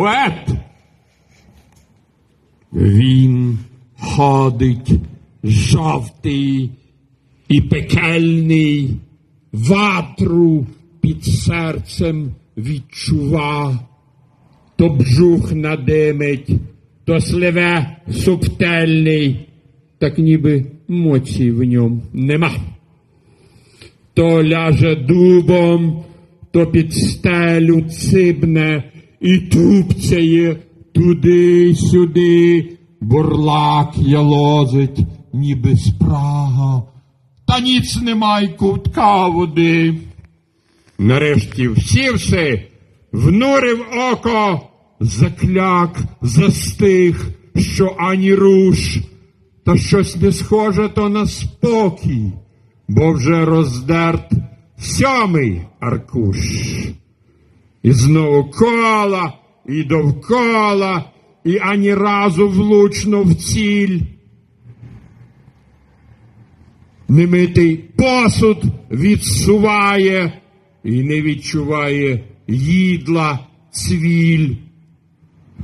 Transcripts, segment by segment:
поет. Він ходить жовтий і пекельний, ватру під серцем відчува, то бжух надимить, то сливе субтельний, так ніби моці в ньому нема. То ляже дубом, то під стелю цибне і тупцяє туди-сюди, бурлак ялозить, ніби спрага, та ніц немає кутка води. Нарешті всівши, внурив око, закляк, застиг, що ані руш, та щось не схоже то на спокій, бо вже роздерт сьомий аркуш. І знову кола, і довкола, і ані разу влучно в ціль. Немитий посуд відсуває і не відчуває їдла цвіль.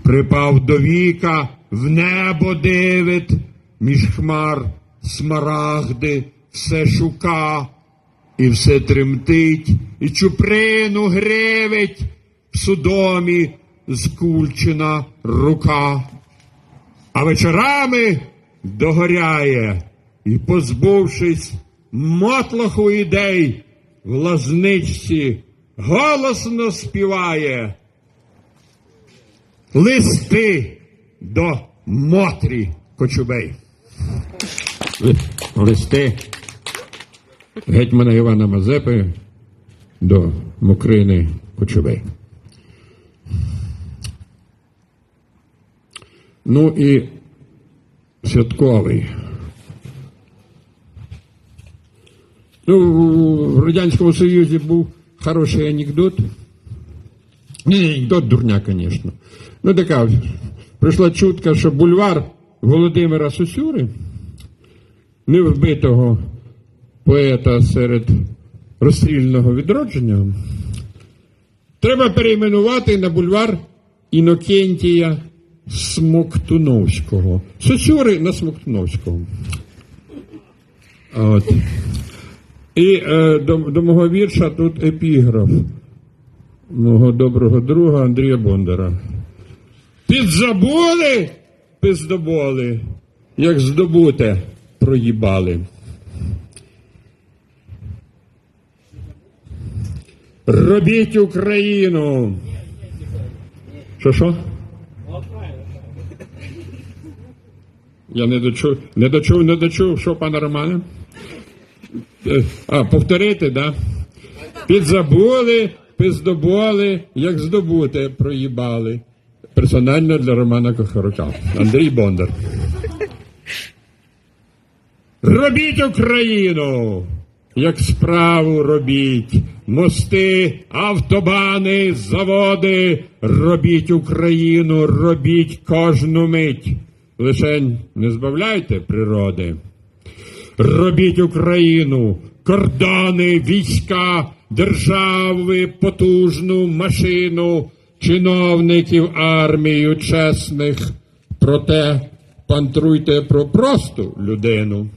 Припав до віка, в небо дивить, між хмар смарагди все шука, і все тремтить, і чуприну гривить, в судомі скульчена рука. А вечорами догоряє, і, позбувшись мотлоху ідей, в лазничці голосно співає листи до Мотрі Кочубей. Листи гетьмана Івана Мазепи до Мокрини Кочубей. Ну і святковий. Ну, в Радянському Союзі був хороший анекдот. Не анекдот дурня, звісно. Ну, така, прийшла чутка, що бульвар Володимира Сосюри, невбитого поета серед розстрільного відродження, треба перейменувати на бульвар Інокентія Смоктуновського. Сосюри на Смоктуновського. От. І е, до, до мого вірша тут епіграф мого доброго друга Андрія Бондара. Підзабули, пиздоболи, як здобуте, проїбали. Робіть Україну. Що що? Я не дочув, не дочув, не дочув, що пане Романе? Е, А, повторити, да? Підзабули, пиздоболи, як здобути, проїбали. Персонально для Романа Кохорука. Андрій Бондар. Робіть Україну! Як справу робіть, мости, автобани, заводи, робіть Україну, робіть кожну мить. Лишень не збавляйте природи. Робіть Україну, кордони, війська, держави, потужну машину, чиновників, армію чесних. Проте пантруйте про просту людину.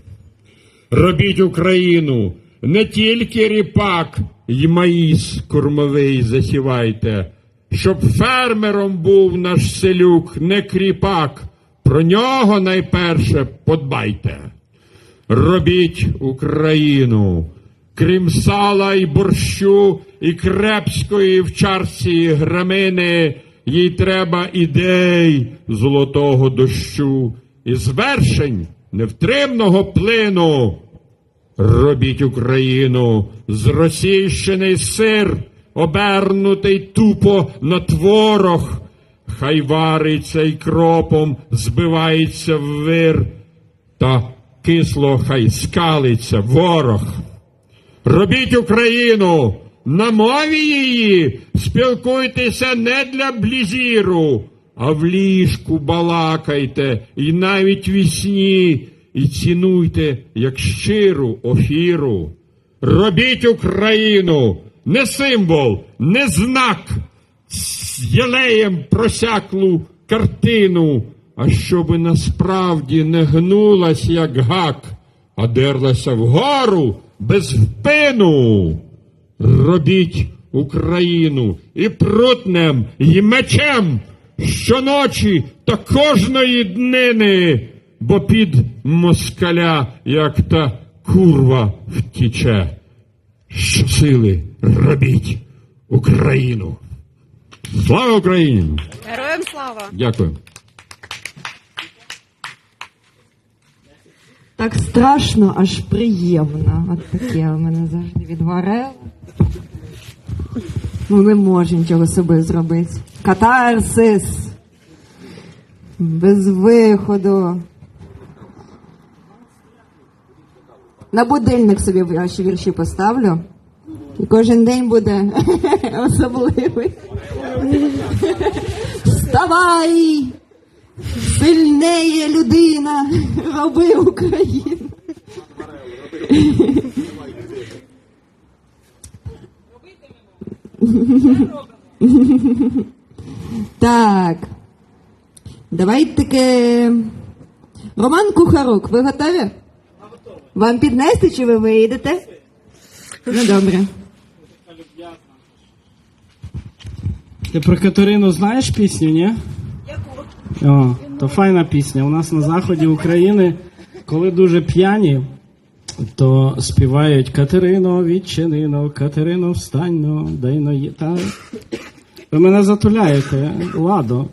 Робіть Україну, не тільки ріпак й маїс кормовий засівайте, щоб фермером був наш селюк, не кріпак. Про нього найперше подбайте. Робіть Україну, крім сала і борщу, і крепської в чарці грамини, їй треба ідей золотого дощу і звершень невтримного плину. Робіть Україну, зросійщений сир, обернутий тупо на творог, хай вариться й кропом, збивається в вир, та кисло хай скалиться ворог. Робіть Україну, на мові її спілкуйтеся не для блізіру, а в ліжку балакайте, і навіть вісні, і цінуйте як щиру офіру. Робіть Україну, не символ, не знак, з єлеєм просяклу картину, а щоби насправді не гнулась, як гак, а дерлася вгору без впину. Робіть Україну і прутнем, і мечем щоночі та кожної днини, бо під москаля, як та курва втіче. Щосили робіть Україну. Слава Україні! Героям слава! Дякую. Так страшно, аж приємно. От таке у мене завжди відварило. Ну, не можу нічого собі зробити. Катарсис. Без виходу. На будильник собі ваші вірші поставлю. І кожен день буде особливий. Вставай! Сильнеє людина, роби Україну. Так. Давайте таки. Роман Кухарук, ви готові? Вам піднести чи ви вийдете? Ну добре. Ти про Катерину знаєш пісню, ні? Яку? О, то файна пісня. У нас на заході України, коли дуже п'яні, то співають Катерино, відчинино, Катерино, встаньно, дайно є. Та... Ви мене затуляєте, ладо.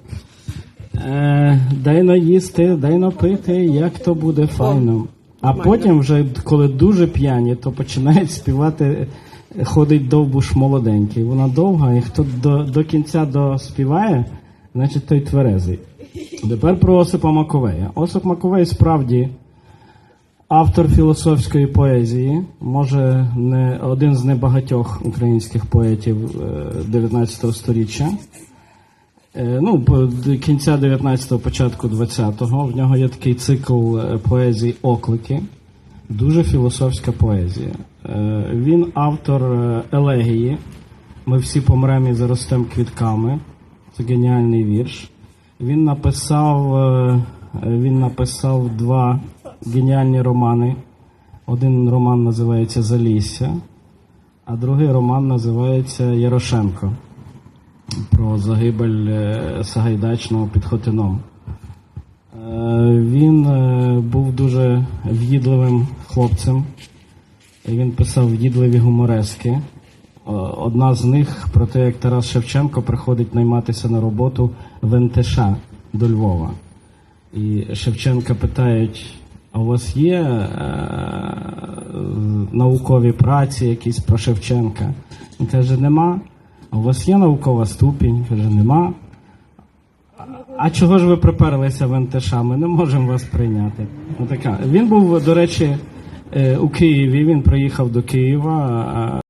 Е, дайно їсти, дайно пити, як то буде файно. А потім, вже коли дуже п'яні, то починають співати Ходить довбуш молоденький. Вона довга, і хто до, до кінця доспіває, значить той тверезий. Тепер про Осипа Маковея. Осип Маковей справді автор філософської поезії, може не один з небагатьох українських поетів е, 19 століття. Е, Ну, кінця 19-го, початку 20-го. В нього є такий цикл е, поезій Оклики. Дуже філософська поезія. Е, Він автор елегії. Ми всі помремо і заростемо квітками. Це геніальний вірш. Він написав, він написав два геніальні романи. Один роман називається Залісся, а другий роман називається Ярошенко про загибель е, Сагайдачного під Хотином. Е, Він е, був дуже в'їдливим хлопцем. Він писав в'їдливі гуморески. Одна з них про те, як Тарас Шевченко приходить найматися на роботу в НТШ до Львова. І Шевченка питають: а у вас є е, наукові праці якісь про Шевченка? Він каже, нема. У вас є наукова ступінь? Каже, нема. А чого ж ви приперлися в НТШ? Ми не можемо вас прийняти. Отака. Він був, до речі, е, у Києві. Він приїхав до Києва.